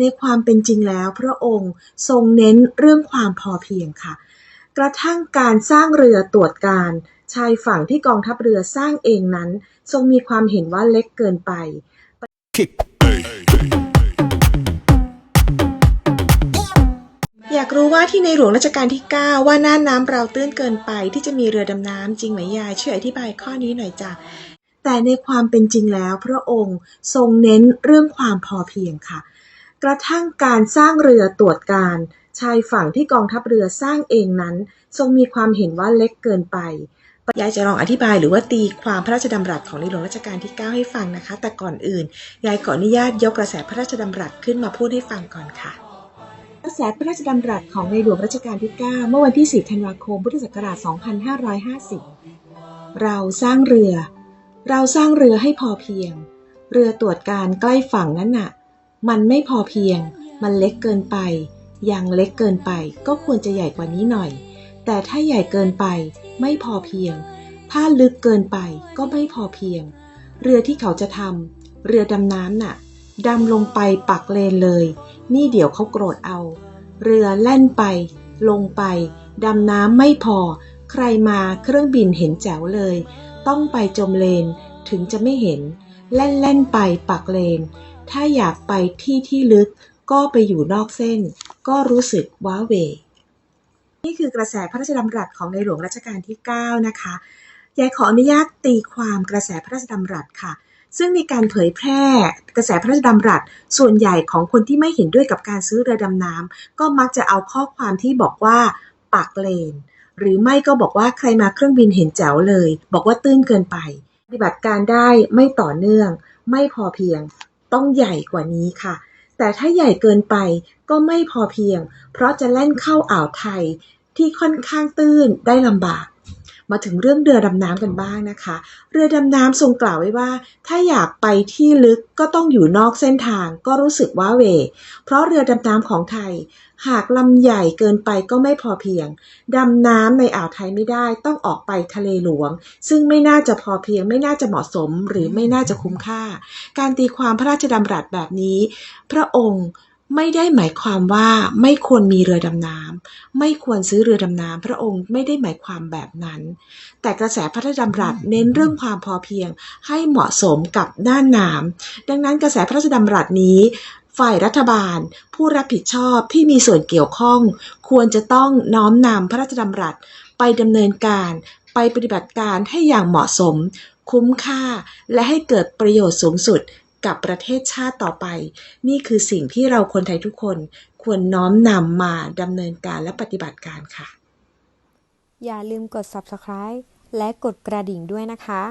ในความเป็นจริงแล้ว พระองค์ทรงเน้นเรื่องความพอเพียงค่ะ กระทั่งการสร้างเรือตรวจการชายฝั่งที่กองทัพเรือสร้างเองนั้น ทรงมีความเห็นว่าเล็กเกินไป อยากรู้ว่าที่ในหลวงรัชกาลที่ 9 ว่าน่านน้ำเราตื้นเกินไปที่จะมีเรือดำน้ำจริงไหมยายช่วยอธิบายข้อนี้หน่อยจ้ะแต่ในความเป็นจริงแล้ว พระองค์ทรงเน้นเรื่องความพอเพียงค่ะ กระทั่งการสร้างเรือตรวจการชายฝั่งที่กองทัพเรือสร้างเองนั้น ทรงมีความเห็นว่าเล็กเกินไปยายจะลองอธิบายหรือว่าตีความพระราชดำรัสของในหลวงรัชกาลที่ 9 ให้ฟังนะคะ แต่ก่อนอื่น ยายขออนุญาตยกกระแสพระราชดำรัสขึ้นมาพูดให้ฟังก่อนค่ะ กระแสพระราชดำรัสของในหลวงรัชกาลที่ 9 เมื่อวันที่ 4 ธันวาคม พุทธศักราช 2550 เราสร้างเรือ เราสร้างเรือให้พอเพียง เรือตรวจการใกล้ฝั่งนั้นน่ะ มันไม่พอเพียง มันเล็กเกินไป ยังเล็กเกินไป ก็ควรจะใหญ่กว่านี้หน่อย แต่ถ้าใหญ่เกินไป ไม่พอเพียง ถ้าลึกเกินไปก็ไม่พอเพียง เรือที่เขาจะทำเรือดำน้ำน่ะดำลงไปปักเลนเลย นี่เดี๋ยวเขาโกรธเอา เรือแล่นไป ลงไป ดำน้ำไม่พอ ใครมาเครื่องบินเห็นแจ๋วเลย ต้องไปจมเลน ถึงจะไม่เห็น แล่นแล่นไปปักเลน ถ้าอยากไปที่ที่ลึกก็ไปอยู่นอกเส้น ก็รู้สึกว้าเว นี่คือกระแสพระราชดำรัสของในหลวงรัชกาลที่ 9 นะคะยายขออนุญาตตีความกระแสพระราชดำรัสค่ะ ซึ่งมีการเผยแพร่กระแสพระราชดำรัส ส่วนใหญ่ของคนที่ไม่เห็นด้วยกับการซื้อเรือดำน้ำก็มักจะเอาข้อความที่บอกว่าปากเลน หรือไม่ก็บอกว่าใครมาเครื่องบินเห็นแจ๋วเลย บอกว่าตื้นเกินไป ปฏิบัติการได้ไม่ต่อเนื่อง ไม่พอเพียง ต้องใหญ่กว่านี้ค่ะ แต่ถ้าใหญ่เกินไปก็ไม่พอเพียง เพราะจะแล่นเข้าอ่าวไทยที่ค่อนข้างตื้นได้ลำบาก มาถึงเรื่องเรือดำน้ำกันบ้างนะคะ เรือดำน้ำทรงกล่าวไว้ว่า ถ้าอยากไปที่ลึกก็ต้องอยู่นอกเส้นทางก็รู้สึกว่าเหวเพราะเรือดำน้ำของไทย หากลำใหญ่เกินไปก็ไม่พอเพียง ดำน้ำในอ่าวไทยไม่ได้ต้องออกไปทะเลหลวง ซึ่งไม่น่าจะพอเพียง ไม่น่าจะเหมาะสมหรือไม่น่าจะคุ้มค่า การตีความพระราชดำรัสแบบนี้ พระองค์ ไม่ได้หมายความว่าไม่ควรมีเรือดำน้ำไม่ควรซื้อเรือดำน้ำพระองค์ไม่ได้หมายความแบบนั้น แต่กระแสพระราชดำรัสเน้นเรื่องความพอเพียงให้เหมาะสมกับน่านน้ำดังนั้นกระแสพระราชดำรัสนี้ฝ่ายรัฐบาล ผู้รับผิดชอบที่มีส่วนเกี่ยวข้อง ควรจะต้องน้อมนำพระราชดำรัสไปดำเนินการ ไปปฏิบัติการให้อย่างเหมาะสม คุ้มค่า และให้เกิดประโยชน์สูงสุด กับประเทศชาติต่อไป นี่คือสิ่งที่เราคนไทยทุกคนควรน้อมนำมาดำเนินการและปฏิบัติการค่ะ อย่าลืมกด subscribe และกดกระดิ่งด้วยนะคะ